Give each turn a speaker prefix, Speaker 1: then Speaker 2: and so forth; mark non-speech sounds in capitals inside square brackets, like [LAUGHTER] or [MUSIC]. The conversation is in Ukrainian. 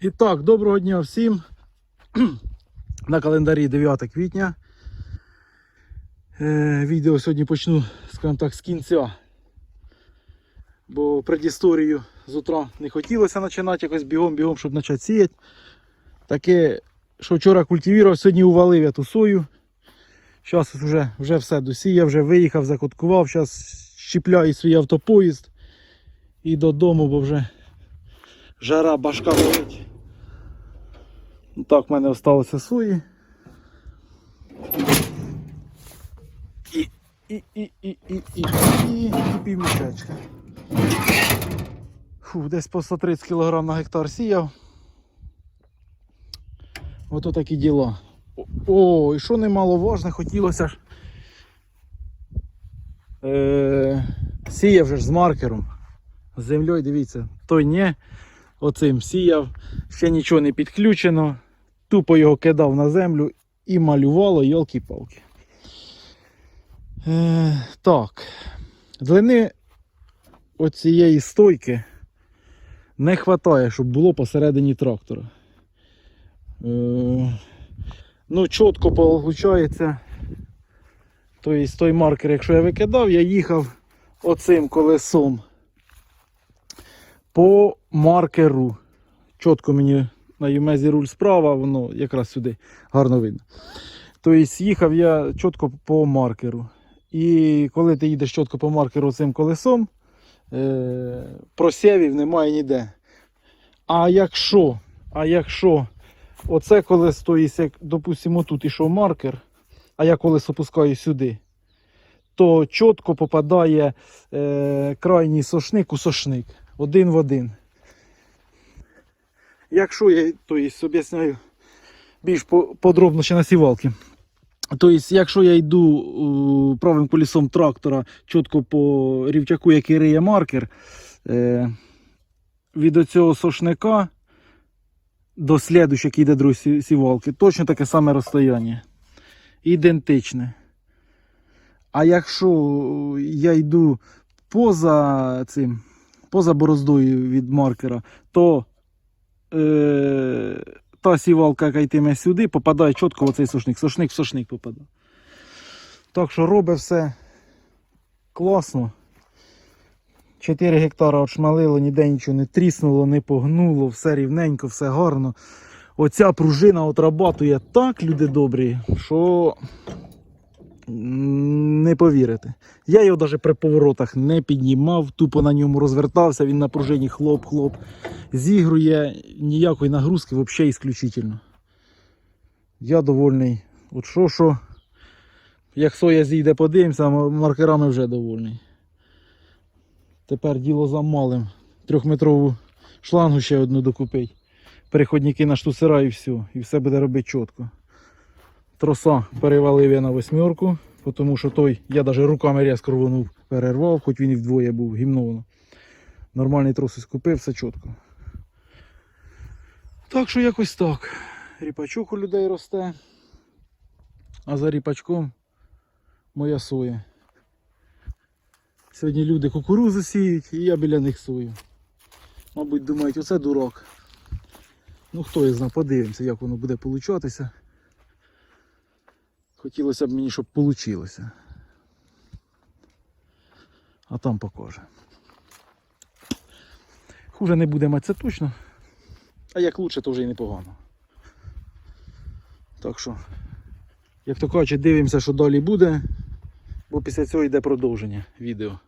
Speaker 1: І так, доброго дня всім. [CLEARS THROAT] На календарі 9 квітня. Е, відео сьогодні почну, скажімо так, з кінця. Бо предісторію з утра не хотілося починати якось бігом-бігом, щоб почати сіяти. Таке, що вчора культивував, сьогодні увалив я ту сою. Зараз вже, вже все досіяв, вже виїхав, закоткував, зараз щіпляю свій автопоїзд і додому, бо вже жара башка болить. Так, в мене залишилося сої. І, і, і, і, і, і, і, півмішечка. Фу, десь по 130 кг на гектар сіяв. Ото такі діла. О, і що немаловажне, хотілося ж. Е, сіяв вже ж з маркером. З землею, дивіться, той не. Оцим сіяв, ще нічого не підключено. Тупо його кидав на землю і малювало йолки-палки. Е, так. Длини оцієї стойки не вистачає, щоб було посередині трактора. Е, ну, чітко виходить. Тобто той маркер, якщо я викидав, я їхав оцим колесом по маркеру. Чітко мені на Юмезі руль справа, воно якраз сюди гарно видно. Тобто їхав я чітко по маркеру. І коли ти їдеш чітко по маркеру цим колесом, е- просєвів немає ніде. А якщо, а якщо оце колесо, тобто, як, допустимо, тут ішов маркер, а я колесо опускаю сюди, то чітко попадає е- крайній сошник у сошник. Один в один. Якщо я тобто, об'ясняю більш подробно ще на сівалки. Тобто, якщо я йду правим колесом трактора чітко по рівчаку, який риє маркер, е, від оцього сошника до слідущого, який йде другої сівалки, точно таке саме розстояння. Ідентичне. А якщо я йду поза цим, поза бороздою від маркера, то е, та сівалка, яка йтиме сюди, попадає чітко в оцей сошник. Сошник в сошник попадає. Так що робить все класно. 4 гектара отшмалило, ніде нічого не тріснуло, не погнуло, все рівненько, все гарно. Оця пружина отрабатує так, люди добрі, що не повірите. Я його навіть при поворотах не піднімав, тупо на ньому розвертався, він на пружині хлоп-хлоп. Зігрує ніякої нагрузки, взагалі ісключительно. Я довольний. От що, що, як соя зійде, подивимося, маркерами вже довольний. Тепер діло за малим. Трьохметрову шлангу ще одну докупить. Переходники на штуцера і все. І все буде робити чітко. Троса перевалив я на восьмерку, тому що той, я навіть руками різко рвонув, перервав, хоч він і вдвоє був гімно воно. Нормальний трос купив, все чітко. Так що якось так. Ріпачок у людей росте. А за ріпачком моя соя. Сьогодні люди кукурузу сіють, і я біля них сою. Мабуть, думають, оце дурак. Ну хто я знає, подивимося, як воно буде получатися. Хотілося б мені, щоб вийшло. А там покаже. Хуже не буде мати це точно. А як лучше, то вже і непогано. Так що, як то кажуть, дивимося, що далі буде, бо після цього йде продовження відео.